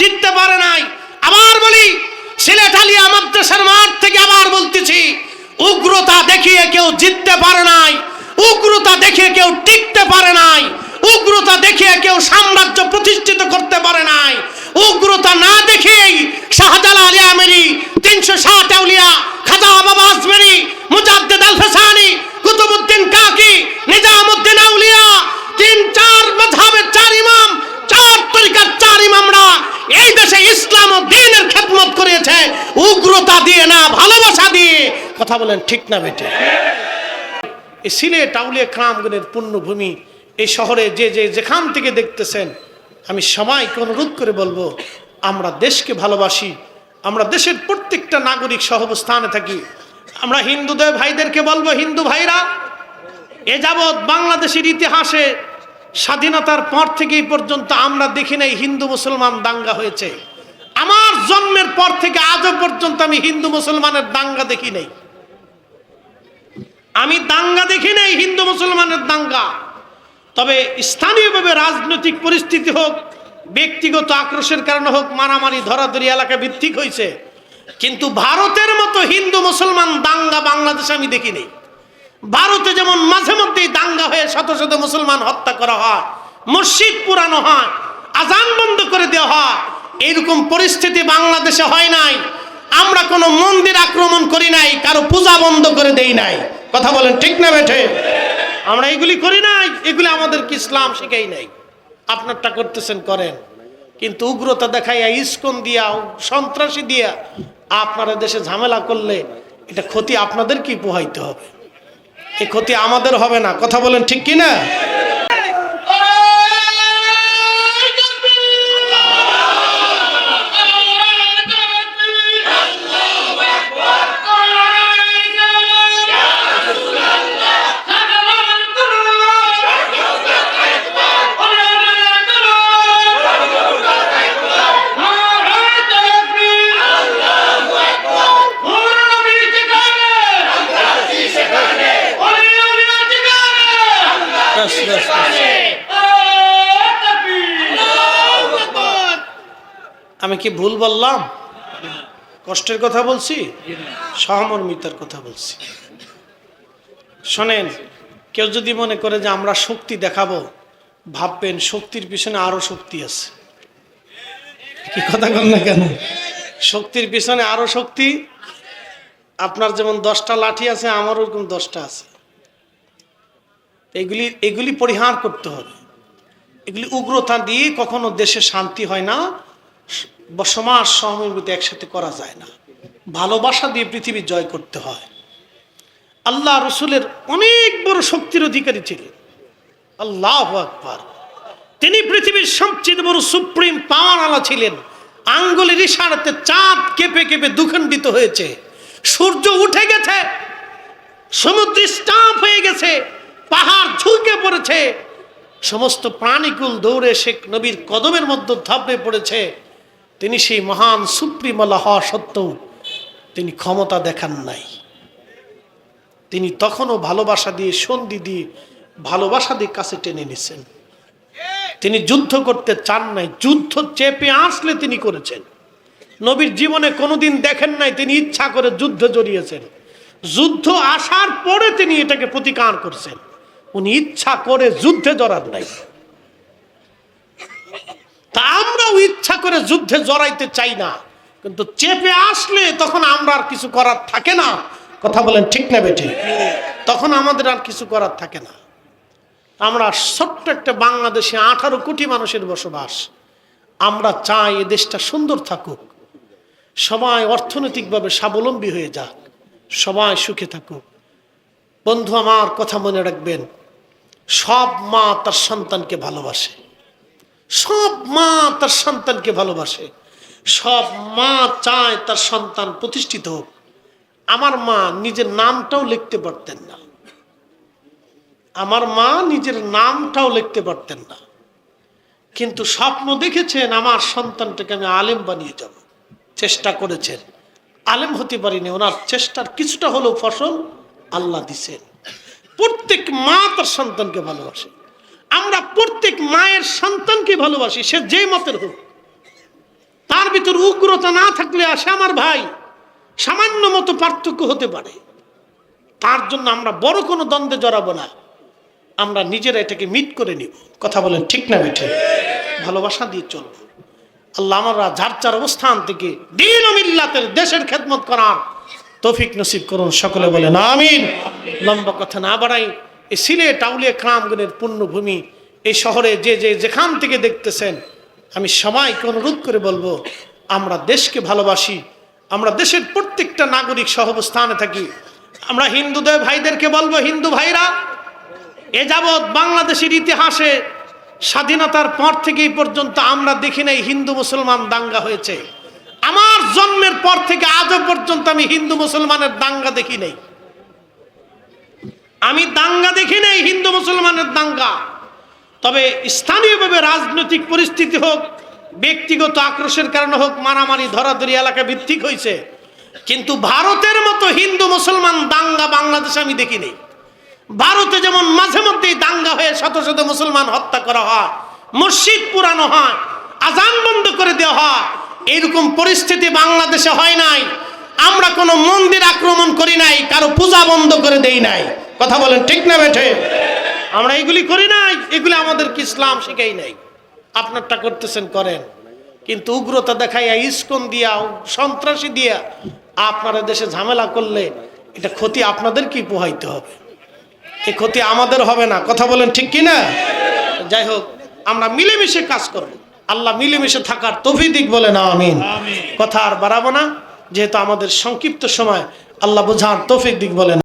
জিততে পারে নাই। আবার বলি সিলেট আলিয়া মাদ্রাসার মাঠ থেকে আবার বলতেছি, উগ্রতা দেখিয়ে কেউ জিততে পারে নাই, উগ্রতা দেখিয়ে কেউ টিকতে পারে নাই, উগ্রতা দেখিয়ে কেউ সাম্রাজ্য প্রতিষ্ঠিত করতে পারে নাই, উগ্রতা না দেখেই শাহজালাল আলী আমেরি, তিনশো ষাট আউলিয়া খাজা বাবা আসমেরি মুজাদ্দেদ আল ফেসানি কুতুবুদ্দিন কাকি নিজামুদ্দিন আউলিয়া তিন চার মাযহাবের চার ইমাম চার তরিকার চার ইমামরা এই দেশে ইসলাম ও দ্বীনের খেদমত করেছে উগ্রতা দিয়ে না ভালোবাসা দিয়ে কথা বলেন ঠিক না বেটে। এই সিলেট আউলিয়া ক্রামগণের পুণ্যভূমি এই শহরে যে যে যেখান থেকে দেখতেছেন, আমি সবাইকে অনুরোধ করে বলব, আমরা দেশকে ভালোবাসি, আমরা দেশের প্রত্যেকটা নাগরিক সহবস্থানে থাকি। আমরা হিন্দুদের ভাইদেরকে বলব, হিন্দু ভাইরা, এ যাবৎ বাংলাদেশের ইতিহাসে স্বাধীনতার পর থেকে এই পর্যন্ত আমরা দেখি নাই হিন্দু মুসলমান দাঙ্গা হয়েছে। আমার জন্মের পর থেকে আজও পর্যন্ত আমি হিন্দু মুসলমানের দাঙ্গা দেখি নাই। আমি দাঙ্গা দেখি নাই, হিন্দু মুসলমানের দাঙ্গা। তবে স্থানীয়ভাবে রাজনৈতিক পরিস্থিতি হোক, ব্যক্তিগত আক্রোশের কারণে হোক, মারামারি, ধরাধরি এলাকা ভিত্তিক হয়েছে। কিন্তু ভারতের মতো হিন্দু মুসলমান দাঙ্গা বাংলাদেশে আমি দেখি নাই। ভারতে যেমন মাঝে মধ্যেই দাঙ্গা হয়ে শত শত মুসলমান হত্যা করা হয়, মসজিদ পুরানো হয়, আজান বন্ধ করে দেওয়া হয় এইরকম পরিস্থিতি বাংলাদেশে হয় নাই। আমরা কোনো মন্দির আক্রমণ করি নাই, কারও পূজা বন্ধ করে দেই নাই। কথা বলেন ঠিক না বেঠে? আমরা এগুলি করি নাই, এগুলি আমাদেরকে ইসলাম শিখাই নাই। আপনারটা করতেছেন, করেন। কিন্তু উগ্রতা দেখাইয়া, ইস্কন দিয়া, সন্ত্রাসী দিয়া আপনারা দেশে ঝামেলা করলে এটা ক্ষতি আপনাদের আপনাদেরকেই পোহাইতে হবে? এই ক্ষতি আমাদের হবে না, কথা বলেন ঠিক কি না আমি কি ভুল বললাম? কষ্টের কথা বলছি? সহমর্মিতার কথা বলছি। শোনেন, কেউ যদি মনে করে যে আমরা শক্তি দেখাবো, ভাববেন শক্তির পিছনে আরও শক্তি আছে। কি কথা বল না কেন? শক্তির পিছনে আরও শক্তি? আপনার যেমন দশটা লাঠি আছে, আমারও ওরকম দশটা আছে। এগুলি এগুলি পরিহার করতে হবে। এগুলি উগ্রতা দিয়ে কখনো দেশে শান্তি হয় না সমাজ সহমর্মিত একসাথে করা যায় না। ভালোবাসা দিয়ে পৃথিবী জয় করতে হয়। আল্লাহ রসুলের অনেক বড় শক্তির অধিকারী ছিলেন। আল্লাহ আকবার। তিনি পৃথিবীর সবচেয়ে বড় সুপ্রিম পাওয়ার আলা ছিলেন। আঙ্গুলের ইশারাতে চাঁদ কেঁপে কেঁপে দুখণ্ডিত হয়েছে। সূর্য উঠে গেছে সমুদ্র স্টাফ হয়ে গেছে। পাহাড় ঝুঁকে পড়েছে। সমস্ত প্রাণীকুল দৌড়ে শেখ নবীর কদমের মধ্যে ধাপে পড়েছে। তিনি সেই মহান সুপ্রিমলা হওয়া সত্ত্বেও তিনি ক্ষমতা দেখান নাই। তিনি তখনও ভালোবাসা দিয়ে, সন্ধি দিয়ে, ভালোবাসা দিয়ে কাছে টেনে নিছেন। তিনি যুদ্ধ করতে চান নাই, যুদ্ধ চেপে আসলে তিনি করেছেন। নবীর জীবনে কোনোদিন দেখেন নাই তিনি ইচ্ছা করে যুদ্ধ জড়িয়েছেন। যুদ্ধ আসার পরে তিনি এটাকে প্রতিকার করছেন। উনি ইচ্ছা করে যুদ্ধে জড়ান নাই। তা আমরাও ইচ্ছা করে যুদ্ধে জড়াইতে চাই না। কিন্তু চেপে আসলে তখন আমরা আর কিছু করার থাকে না। কথা বলেন ঠিক না বেঠে? তখন আমাদের আর কিছু করার থাকে না। আমরা ছোট্ট একটা বাংলাদেশে আঠারো কোটি মানুষের বসবাস। আমরা চাই এ দেশটা সুন্দর থাকুক। সবাই অর্থনৈতিকভাবে স্বাবলম্বী হয়ে যাক। সবাই সুখে থাকুক। বন্ধু আমার, কথা মনে রাখবেন। সব মা তার সন্তানকে ভালোবাসে। সব মা তার সন্তানকে ভালোবাসে। সব মা চায় তার সন্তান প্রতিষ্ঠিত হোক। আমার মা নিজের নামটাও লিখতে পারতেন না। আমার মা নিজের নামটাও লিখতে পারতেন না। কিন্তু স্বপ্ন দেখেছেন আমার সন্তানটাকে আমি আলেম বানিয়ে যাব। চেষ্টা করেছেন। আলেম হতে পারিনি। ওনার চেষ্টার কিছুটা হলেও ফসল আল্লাহ দিছেন। প্রত্যেক মা তার সন্তানকে ভালোবাসে। আমরা প্রত্যেক মায়ের সন্তানকে ভালোবাসি, সে যে মতের হোক। তার ভিতর উগ্রতা না থাকলে আসে আমার ভাই, সামান্য মতো পার্থক্য হতে পারে। তার জন্য আমরা বড় কোনো দ্বন্দ্বে জড়াবো না। আমরা নিজেরা এটাকে মিট করে নিব। কথা বলেন ঠিক না বেঠে ভালোবাসা দিয়ে চলবো। আল্লাহ আমরা যার যার অবস্থান থেকে দিন মিল্লাতের দেশের খেদমত করার তৌফিক নসিব করুন, সকলে বলেন আমিন। লম্বা কথা না বাড়াই, এই সিলেট আউলিয়া ক্রামগণের পুণ্যভূমি এই শহরে যে যে যেখান থেকে দেখতেছেন, আমি সবাইকে অনুরোধ করে বলব, আমরা দেশকে ভালোবাসি, আমরা দেশের প্রত্যেকটা নাগরিক সহবস্থানে থাকি। আমরা হিন্দুদের ভাইদেরকে বলব, হিন্দু ভাইরা, এ যাবৎ বাংলাদেশের ইতিহাসে স্বাধীনতার পর থেকে এই পর্যন্ত আমরা দেখি নাই হিন্দু মুসলমান দাঙ্গা হয়েছে। জন্মের পর থেকে আজও পর্যন্ত আমি হিন্দু মুসলমানের দাঙ্গা দেখি নাই। আমি দাঙ্গা দেখি নাই হিন্দু মুসলমানের দাঙ্গা। তবে স্থানীয়ভাবে রাজনৈতিক পরিস্থিতি হোক, ব্যক্তিগত আক্রোশের কারণে হোক, মারামারি, ধরাধরি এলাকা ভিত্তিক হয়েছে। কিন্তু ভারতের মতো হিন্দু মুসলমান দাঙ্গা বাংলাদেশে আমি দেখি নাই। ভারতে যেমন মাঝে মধ্যেই দাঙ্গা হয়ে শত শত মুসলমান হত্যা করা হয়, মসজিদ পুরানো হয়, আজান বন্ধ করে দেওয়া হয় এইরকম পরিস্থিতি বাংলাদেশে হয় নাই। আমরা কোনো মন্দির আক্রমণ করি নাই, কারও পূজা বন্ধ করে দেই নাই। কথা বলেন ঠিক না বেঠে? আমরা এগুলি করি নাই, এগুলি আমাদেরকে ইসলাম শিখাই নাই। আপনারটা করতেছেন, করেন। কিন্তু উগ্রতা দেখাইয়া, ইস্কন দিয়া, সন্ত্রাসী দিয়া আপনারা দেশে ঝামেলা করলে এটা ক্ষতি আপনাদের আপনাদেরকেই পোহাইতে হবে। এই ক্ষতি আমাদের হবে না। কথা বলেন ঠিক কি না যাই হোক, আমরা মিলেমিশে কাজ করব। আল্লাহ মিলেমিশে থাকার তফিদিক বলে না আমিন। কথা আর বাড়াবো না যেহেতু আমাদের সংক্ষিপ্ত সময় আল্লাহ বোঝার তৌফিক দিক বলেন।